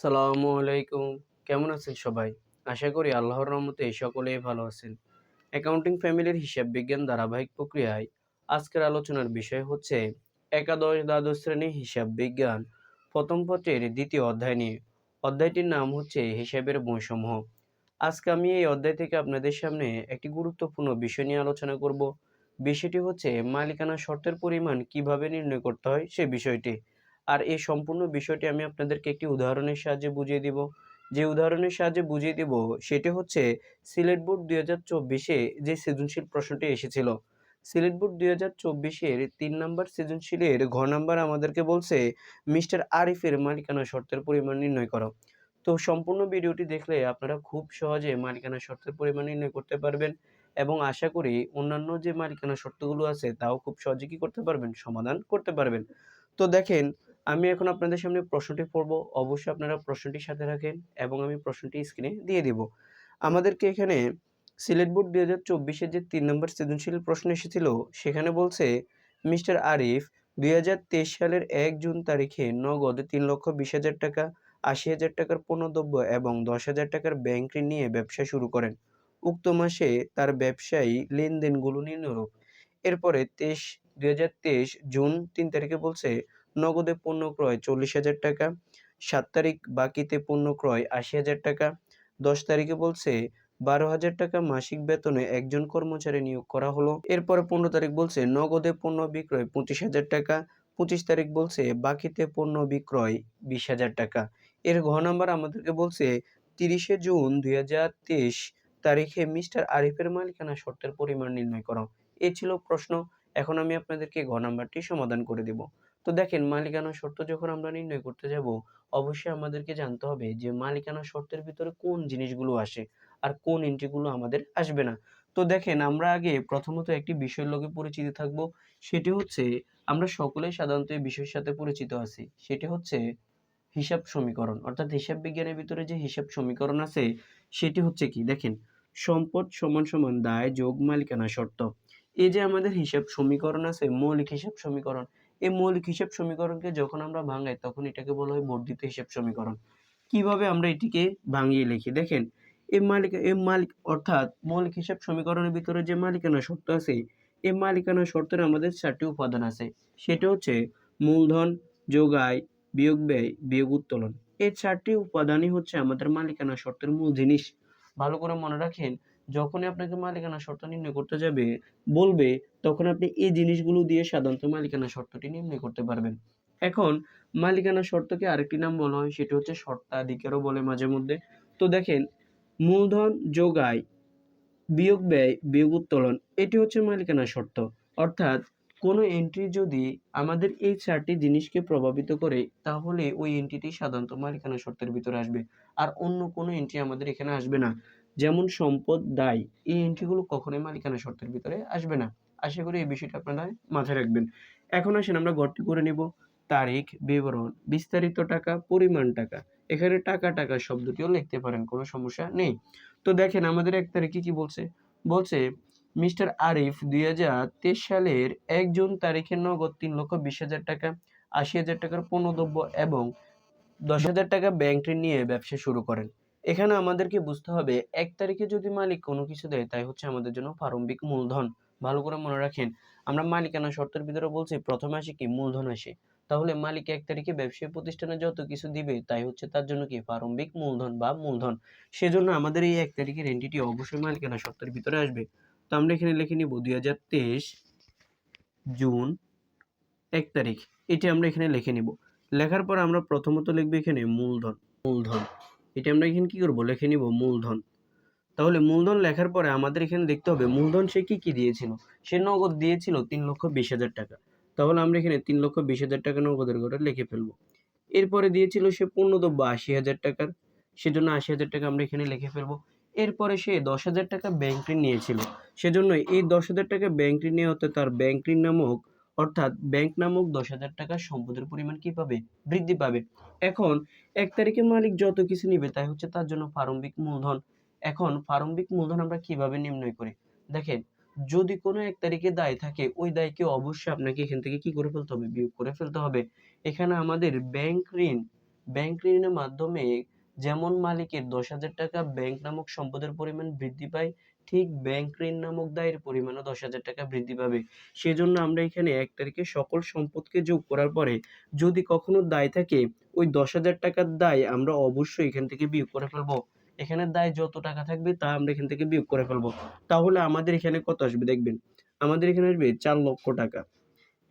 সালামু আলাইকুম। কেমন আছেন সবাই? আশা করি আল্লাহর রহমতে সকলেই ভালো আছেন। অ্যাকাউন্টিং ফ্যামিলির হিসাব বিজ্ঞান ধারাবাহিক প্রক্রিয়ায় আজকের আলোচনার বিষয় হচ্ছে একাদশ দ্বাদশ শ্রেণি হিসাব বিজ্ঞান, প্রথম পত্রের দ্বিতীয় অধ্যায় নিয়ে। অধ্যায়টির নাম হচ্ছে হিসাবের বৈষম্য। আজকে আমি এই অধ্যায় থেকে আপনাদের সামনে একটি গুরুত্বপূর্ণ বিষয় নিয়ে আলোচনা করব। বিষয়টি হচ্ছে মালিকানা শর্তের পরিমাণ কীভাবে নির্ণয় করতে হয় সে বিষয়টি। আর এই সম্পূর্ণ বিষয়টি আমি আপনাদেরকে একটি উদাহরণের সাহায্যে বুঝিয়ে দিব। যে উদাহরণের সাহায্যে বুঝিয়ে দিব, সেটি হচ্ছে সিলেট বোর্ড দুই হাজার চব্বিশে যে সৃজনশীল প্রশ্নটি এসেছিল। সিলেট বোর্ড দুই হাজার চব্বিশের তিন নম্বর সৃজনশীলের ঘ নাম্বার আমাদেরকে বলছে, মিস্টার আরিফের মালিকানা শর্তের পরিমাণ নির্ণয় করো। তো সম্পূর্ণ ভিডিওটি দেখলে আপনারা খুব সহজে মালিকানা শর্তের পরিমাণ নির্ণয় করতে পারবেন এবং আশা করি অন্যান্য যে মালিকানা শর্তগুলো আছে, তাও খুব সহজে কি করতে পারবেন? সমাধান করতে পারবেন। তো দেখেন আমি এখন আপনাদের সামনে প্রশ্নটি পড়ব। অবশ্যই আপনারা প্রশ্নটির সাথে রাখেন এবং আমি প্রশ্নটি স্ক্রিনে দিয়ে দিব। আমাদেরকে এখানে সিলেট বোর্ড দুই হাজার চব্বিশের যে তিন নম্বর সৃজনশীল প্রশ্ন এসেছিল, সেখানে বলছে, মিস্টার আরিফ, দুই হাজার তেইশ সালের এক জুন তারিখে নগদে তিন লক্ষ বিশ হাজার টাকা, আশি হাজার টাকার পণ্যদ্রব্য এবং দশ হাজার টাকার ব্যাংক ঋণ নিয়ে ব্যবসা শুরু করেন। উক্ত মাসে তার ব্যবসায়ী লেনদেনগুলো নিম্নরূপ। এরপরে তেইশ, দুই হাজার তেইশ জুন তিন তারিখে বলছে নগদে পণ্য ক্রয় চল্লিশ হাজার টাকা, সাত তারিখ বাকিতে পণ্য ক্রয় আশি হাজার টাকা, দশ তারিখে বলছে বারো হাজার টাকা মাসিক বেতনে একজন কর্মচারী নিয়োগ করা হলো। এরপরে পনেরো তারিখ বলছে নগদে পণ্য বিক্রয় পঁচিশ হাজার টাকা, পঁচিশ তারিখ বলছে বাকিতে পণ্য বিক্রয় বিশ হাজার টাকা। এর ঘ নাম্বার আমাদেরকে বলছে তিরিশে জুন দুই হাজার তেইশ তারিখে মিস্টার আরিফের মালিকানা শর্তের পরিমাণ নির্ণয় করো। এ ছিল প্রশ্ন। এখন আমি আপনাদেরকে ঘ নাম্বারটি সমাধান করে দেব। তো দেখেন মালিকানা শর্ত যখন আমরা নির্ণয় করতে যাব, অবশ্যই আমাদেরকে জানতে হবে যে মালিকানা শর্তের ভিতরে কোন জিনিসগুলো আসে আর কোন এন্ট্রিগুলো আমাদের আসবে না। তো দেখেন আমরা আগে প্রথমত একটি বিষয়ের লগে পরিচিত থাকব, সেটি হচ্ছে আমরা সকলেই সাধারণত এই বিষয়ের সাথে পরিচিত আছি, সেটি হচ্ছে হিসাব সমীকরণ। অর্থাৎ হিসাব বিজ্ঞানের ভিতরে যে হিসাব সমীকরণ আছে, সেটি হচ্ছে কি? দেখেন, সম্পদ সমান সমান দায় যোগ মালিকানা শর্ত। এই যে আমাদের হিসাব সমীকরণ আছে, মৌলিক হিসাব সমীকরণ এই মৌলিক হিসাব সমীকরণকে যখন আমরা ভাঙাই, তখন এটাকে বলা হয় বর্ধিত হিসাব সমীকরণ। কীভাবে আমরা এটিকে ভাঙিয়ে লিখি? দেখেন এই মালিক এই মালিক, অর্থাৎ মৌলিক হিসাব সমীকরণের ভিতরে যে মালিকানা শর্ত আছে, এই মালিকানা শর্তের আমাদের চারটি উপাদান আছে। সেটা হচ্ছে মূলধন, যোগ আয়, বিয়োগ ব্যয়, বিয়োগ উত্তোলন। এই চারটি উপাদানই হচ্ছে আমাদের মালিকানা শর্তের মূল জিনিস। ভালো করে মনে রাখেন যখনই আপনাকে মালিকানা শর্ত নির্ণয় করতে যাবে, বলবে, তখন আপনি এই জিনিসগুলো দিয়ে সাধারণত মালিকানা শর্তটি নির্ণয় করতে পারবেন। এখন মালিকানা শর্তকে আরেকটি নাম বলা হয়, সেটি হচ্ছে শর্তাধিকারও বলে মাঝে মধ্যে। তো দেখেন, মূলধন যোগায়, বিয়োগ ব্যয়, বিয়োগ উত্তোলন, এটি হচ্ছে মালিকানা শর্ত। অর্থাৎ কোনো এন্ট্রি যদি আমাদের এই চারটি জিনিসকে প্রভাবিত করে, তাহলে ওই এন্ট্রিটি সাধারণত মালিকানা শর্তের ভিতরে আসবে। আর অন্য কোনো এন্ট্রি আমাদের এখানে আসবে না। যেমন সম্পদ, দায়, এই এন্ট্রিগুলো কখনোই মালিকানা শর্তের ভিতরে আসবে না। আশা করি এই বিষয়টা আপনারা মাথায় রাখবেন। এখন আসেন, আমরা গড়টি করে নিব। তারিখ, বিবরণ, বিস্তারিত টাকা, পরিমাণ টাকা। এখানে টাকা টাকা শব্দটিও লিখতে পারেন, কোনো সমস্যা নেই। তো দেখেন, আমাদের এক তারিখে কি বলছে? বলছে, মিস্টার আরিফ দুই হাজার তেইশ সালের এক জুন তারিখে নগদ তিন লক্ষ বিশ হাজার টাকা, আশি হাজার টাকার পণ্যদ্রব্য এবং দশ হাজার টাকা ব্যাংক ঋণ নিয়ে ব্যবসা শুরু করেন। এখানে আমাদেরকে বুঝতে হবে, এক তারিখে যদি মালিক কোনো কিছু দেয়, তাই হচ্ছে আমাদের জন্য প্রারম্ভিক মূলধন। ভালো করে মনে রাখেন, আমরা মালিকানা শর্তের ভিতরে বলছি, প্রথমে আসে কি? মূলধন আসে। তাহলে মালিক এক তারিখে ব্যবসায়ী প্রতিষ্ঠানে যত কিছু দিবে, তাই হচ্ছে তার জন্য কি? প্রারম্ভিক মূলধন বা মূলধন। সেজন্য আমাদের এই এক তারিখের এন্টিটি অবশ্যই মালিকানা শর্তের ভিতরে আসবে। তো আমরা এখানে লিখে নিব দুই হাজার তেইশ জুন এক তারিখ। এটি আমরা এখানে লিখে নিব। লেখার পর আমরা প্রথমত লিখব এখানে মূলধন। মূলধন। এটা আমরা এখানে কি করব? লিখে নিব মূলধন। তাহলে মূলধন লেখার পরে আমাদের এখানে দেখতে হবে মূলধন সে কি কি দিয়েছিল? সে নগদ দিয়েছিল তিন লক্ষ বিশ হাজার টাকা। তাহলে আমরা এখানে তিন লক্ষ বিশ হাজার টাকা নগদের ঘরে লিখে ফেলব। এরপরে দিয়েছিল সে পূর্ণদ্রব্য আশি হাজার টাকার। সেজন্য আশি হাজার টাকা আমরা এখানে লিখে ফেলব। এরপরে সে দশ হাজার টাকা ব্যাংক ঋণ নিয়েছিল। সেজন্য এই দশ হাজার টাকা ব্যাংক ঋণ নেওয়া হতে তার ব্যাংক ঋণ নামক অর্থাৎ ব্যাংক নামক দশ হাজার টাকা সম্পদের পরিমাণ কি পাবে? বৃদ্ধি পাবে। এখন, এক তারিখে মালিক যত কিছু নিবে তাই হচ্ছে তার জন্য প্রারম্ভিক মূলধন। এখন, প্রারম্ভিক মূলধন আমরা কীভাবে নির্ণয় করি? দেখেন, যদি কোনো এক তারিখে দায় থাকে, ওই দায়কে অবশ্যই আপনাকে এখান থেকে কি করে ফেলতে হবে? বিয়োগ করে ফেলতে হবে। এখানে আমাদের ব্যাংক ঋণ ব্যাংক ঋণের মাধ্যমে যেমন মালিকের দশ হাজার টাকা ব্যাংক নামক সম্পদের পরিমাণ বৃদ্ধি পায় ঠিক ব্যাংক ঋণ নামক দায়ের পরিমাণও দশ হাজার টাকা বৃদ্ধি পাবে। সেজন্য আমরা এখানে এক তারিখে সকল সম্পদকে যোগ করার পরে যদি কখনো দায় থাকে, ওই দশ হাজার টাকার দায় আমরা অবশ্যই এখান থেকে বিয়োগ করে ফেলব। এখানে দায় যত টাকা থাকবে তা আমরা এখান থেকে বিয়োগ করে ফেলব। তাহলে আমাদের এখানে কত আসবে দেখবেন? আমাদের এখানে আসবে চার লক্ষ টাকা।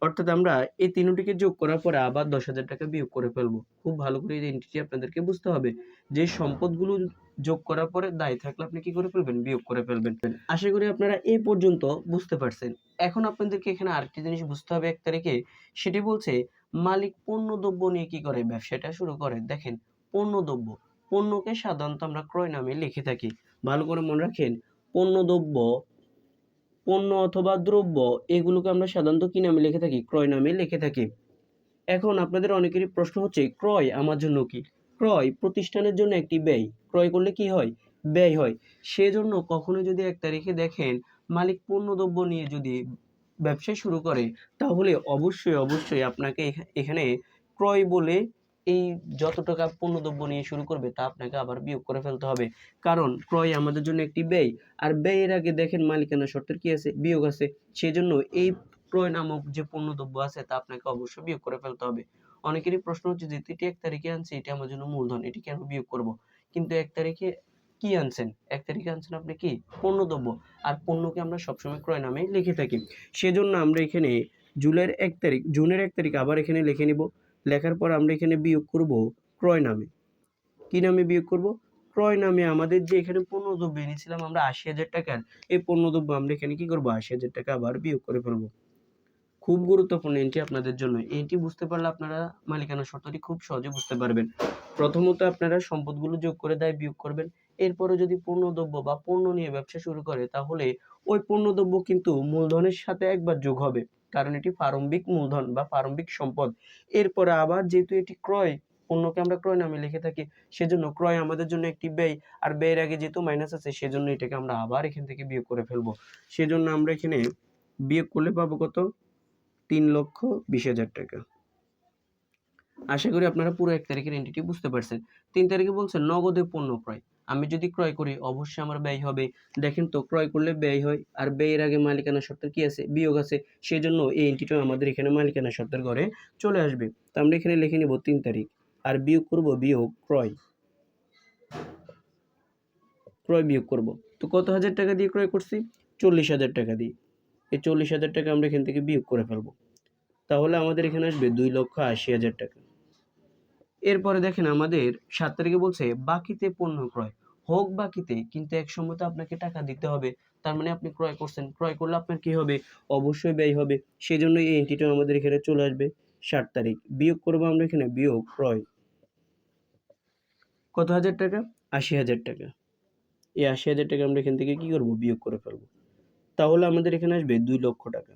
অর্থাৎ আমরা এই তিনটিকে যোগ করার পরে আবার দশ হাজার টাকা বিয়োগ করে ফেলব। খুব ভালো করে এই এন্ট্রিটি আপনাদেরকে বুঝতে হবে যে সম্পদগুলো যোগ করার পরে দায় থাকলে আপনি কি করে ফেলবেন? বিয়োগ করে ফেলবেন। আশা করি আপনারা এই পর্যন্ত বুঝতে পারছেন। এখন আপনাদেরকে এখানে আরেকটি জিনিস বুঝতে হবে এক তারিখে, সেটি বলছে মালিক পণ্য দ্রব্য নিয়ে কি করে? ব্যবসাটা শুরু করে। দেখেন পণ্য দ্রব্য পণ্যকে সাধারণত আমরা ক্রয় নামে লিখে থাকি। ভালো করে মনে রাখেন পণ্য দ্রব্য পণ্য অথবা দ্রব্য, এগুলোকে আমরা সাধারণত কি নামে লিখে থাকি? ক্রয় নামে লিখে থাকি। এখন আপনাদের অনেকেরই প্রশ্ন হচ্ছে, ক্রয় আমার জন্য কি? ক্রয় প্রতিষ্ঠানের জন্য একটি ব্যয়। ক্রয় করলে কি হয়? ব্যয় হয়। সেজন্য কখনো যদি এক তারিখে দেখেন, মালিক পণ্য দ্রব্য নিয়ে যদি ব্যবসা শুরু করে, তাহলে অবশ্যই অবশ্যই আপনাকে এখা- এখানে ক্রয় বলে এই যত টাকা পণ্যদ্রব্য নিয়ে শুরু করবে, তা আপনাকে আবার বিয়োগ করে ফেলতে হবে। কারণ ক্রয় আমাদের জন্য একটি ব্যয়। আর ব্যয়ের আগে দেখেন মালিকানা শর্তের কি আছে? বিয়োগ আছে। সেজন্য এই ক্রয় নামক যে পণ্যদ্রব্য আছে, তা আপনাকে অবশ্যই বিয়োগ করে ফেলতে হবে। অনেকেরই প্রশ্ন হচ্ছে যে, এটি এক তারিখে আনছে, এটি আমার জন্য মূলধন, এটি কেন বিয়োগ করব? কিন্তু এক তারিখে কি আনছেন? এক তারিখে আনছেন আপনি কি? পণ্যদ্রব্য। আর পণ্যকে আমরা সবসময় ক্রয় নামে লিখে থাকি। সেজন্য আমরা এখানে জুলাইয়ের এক তারিখ, জুনের এক তারিখ আবার এখানে লিখে নিব। লেখার পর আমরা এখানে বিয়োগ করব ক্রয় নামে। কি নামে বিয়োগ করব? ক্রয় নামে আমাদের যে এখানে পণ্য দ্রব্য এনেছিলাম আমরা আশি হাজার টাকার এই পণ্যদ্রব্য আমরা এখানে কি করব? আশি হাজার টাকা আবার বিয়োগ করে ফেলব। খুব গুরুত্বপূর্ণ এন্ট্রি আপনাদের জন্য। এন্ট্রি বুঝতে পারলে আপনারা মালিকানা শর্তটি খুব সহজে বুঝতে পারবেন। প্রথমত আপনারা সম্পদগুলো যোগ করে দেয় বিয়োগ করবেন। এরপরে যদি পণ্যদ্রব্য বা পণ্য নিয়ে ব্যবসা শুরু করে, তাহলে ওই পণ্যদ্রব্য কিন্তু মূলধনের সাথে একবার যোগ হবে। কারণ এটি প্রারম্ভিক মূলধন বা প্রারম্ভিক সম্পদ। এরপরে আবার যেহেতু এটি ক্রয় পণ্যকে আমরা ক্রয় নামে লিখে থাকি, সেজন্য ক্রয় আমাদের জন্য একটি ব্যয়, আর ব্যয়ের আগে যেহেতু মাইনাস আছে, সেজন্য এটাকে আমরা আবার এখান থেকে বিয়োগ করে ফেলব। সেজন্য আমরা এখানে বিয়োগ করলে পাবো কত? তিন লক্ষ বিশ হাজার টাকা। আশা করি আপনারা পুরো এক তারিখের এন্টিটি বুঝতে পারছেন। তিন তারিখে বলছে নগদে পণ্য ক্রয়। আমি যদি ক্রয় করি, অবশ্যই আমার ব্যয় হবে। দেখেন তো, ক্রয় করলে ব্যয় হয়, আর ব্যয়ের আগে মালিকানা শর্তের কি আছে? বিয়োগ আছে। সেই জন্য এই এন্টিটা আমাদের এখানে মালিকানা শর্তের ঘরে চলে আসবে। তো আমরা এখানে লিখে নিব তিন তারিখ। আর বিয়োগ করব, বিয়োগ, ক্রয়। ক্রয়, বিয়োগ করব। তো কত হাজার টাকা দিয়ে ক্রয় করছি? চল্লিশ হাজার টাকা দিয়ে। এই চল্লিশ হাজার টাকা আমরা এখান থেকে বিয়োগ করে ফেলব। তাহলে আমাদের এখানে আসবে দুই লক্ষ আশি হাজার টাকা। এরপরে দেখেন আমাদের সাত তারিখে বলছে, বাকিতে পণ্য ক্রয়। হোক বাকিতে কিন্তু এক সময় তো আপনাকে টাকা দিতে হবে। তার মানে আপনি ক্রয় করছেন। ক্রয় করলে আপনার কি হবে? অবশ্যই ব্যয় হবে। সেই জন্য এই এন্টিটা আমাদের এখানে চলে আসবে ষাট তারিখ। বিয়োগ করব আমরা এখানে বিয়োগ, ক্রয়। কত হাজার টাকা? আশি হাজার টাকা। এই আশি হাজার টাকা আমরা এখান থেকে কি করব? বিয়োগ করে ফেলব। তাহলে আমাদের এখানে আসবে দুই লক্ষ টাকা।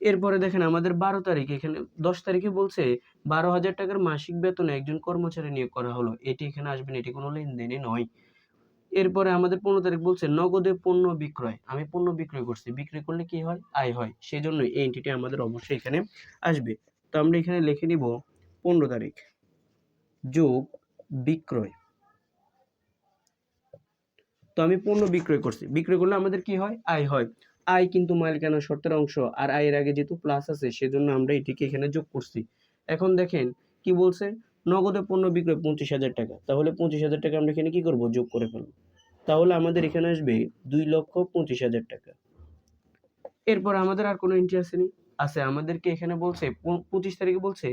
এরপরে দেখেন আমাদের বারো তারিখ, এখানে দশ তারিখে বলছে বারো হাজার টাকার মাসিক বেতনে একজন কর্মচারী নিয়োগ করা হলো। এটি এখানে আসবে না, এটি কোনো লেনদেনই নয়। এরপরে আমাদের পনেরো তারিখ বলছে নগদে পণ্য বিক্রয়। আমি পণ্য বিক্রয় করছি বিক্রি করলে কি হয়? আয় হয়। সেই জন্য এই এন্টিটি আমাদের অবশ্যই এখানে আসবে। তো আমরা এখানে লিখে নিব পনেরো তারিখ যোগ বিক্রয়। তো আমি পণ্য বিক্রয় করছি। বিক্রয় করলে আমাদের কি হয়? আয় হয়। আয় কিন্তু মালিকানা শর্তের অংশ? আর আয়ের আগে যেহেতু প্লাস আছে, সেজন্য আমরা এটিকে এখানে যোগ করছি। এখন দেখেন, কি বলছে? নগদে পণ্য বিক্রয় পঁচিশ হাজার টাকা। তাহলে পঁচিশ হাজার টাকা আমরা এখানে কি করব? যোগ করে ফেলব। তাহলে আমাদের এখানে আসবে দুই লক্ষ পঁচিশ হাজার টাকা। এরপর আমাদের আর কোনো এন্ট্রি আসেনি। আছে, আমাদেরকে এখানে বলছে পঁচিশ তারিখে বলছে,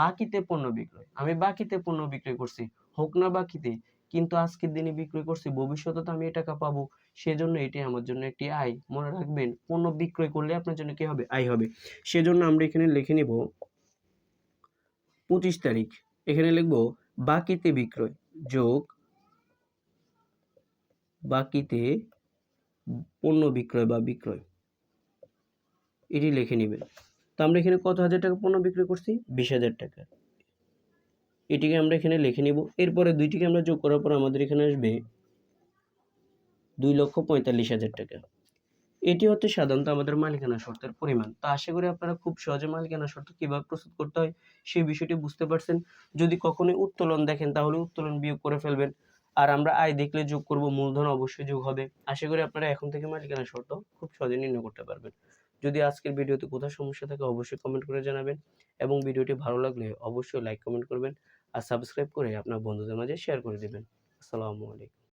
বাকিতে পণ্য বিক্রয়। আমি বাকিতে পণ্য বিক্রয় করছি। হোক না বাকিতে কিন্তু আজকের দিনে বিক্রয় করছি, ভবিষ্যতে তো আমি এই টাকা পাবো। সেজন্য এটি আমার জন্য একটি আয়। মনে রাখবেন, পণ্য বিক্রয় করলে আপনার জন্য কি হবে? আয় হবে। সেজন্য আমরা এখানে লিখে নিব পঁচিশ তারিখ। এখানে লিখব বাকিতে বিক্রয় যোগ বাকিতে পণ্য বিক্রয় বা বিক্রয়। এটি লিখে নেবেন। তো আমরা এখানে কত হাজার টাকা পণ্য বিক্রয় করছি? বিশ হাজার টাকা। এটিকে আমরা এখানে লিখে নিব। এরপরে দুইটিকে আমরা যোগ করার পর আমাদের এখানে আসবে দুই লক্ষ পঁয়তাল্লিশ হাজার টাকা। এটি হচ্ছে সাধারণত আমাদের মালিকানা শর্তের পরিমাণ। তো আশা করি আপনারা খুব সহজে মালিকানা শর্ত কীভাবে প্রস্তুত করতে হয় সেই বিষয়টি বুঝতে পারছেন। যদি কখনোই উত্তোলন দেখেন, তাহলে উত্তোলন বিয়োগ করে ফেলবেন। আর আমরা আয় দেখলে যোগ করব, মূলধন অবশ্যই যোগ হবে। আশা করি আপনারা এখন থেকে মালিকানা শর্ত খুব সহজে নির্ণয় করতে পারবেন। যদি আজকের ভিডিওতে কোথাও সমস্যা থাকে, অবশ্যই কমেন্ট করে জানাবেন। এবং ভিডিওটি ভালো লাগলে অবশ্যই লাইক, কমেন্ট করবেন। আর সাবস্ক্রাইব করে আপনার বন্ধুদের মাঝে শেয়ার করে দেবেন। আসসালামু আলাইকুম।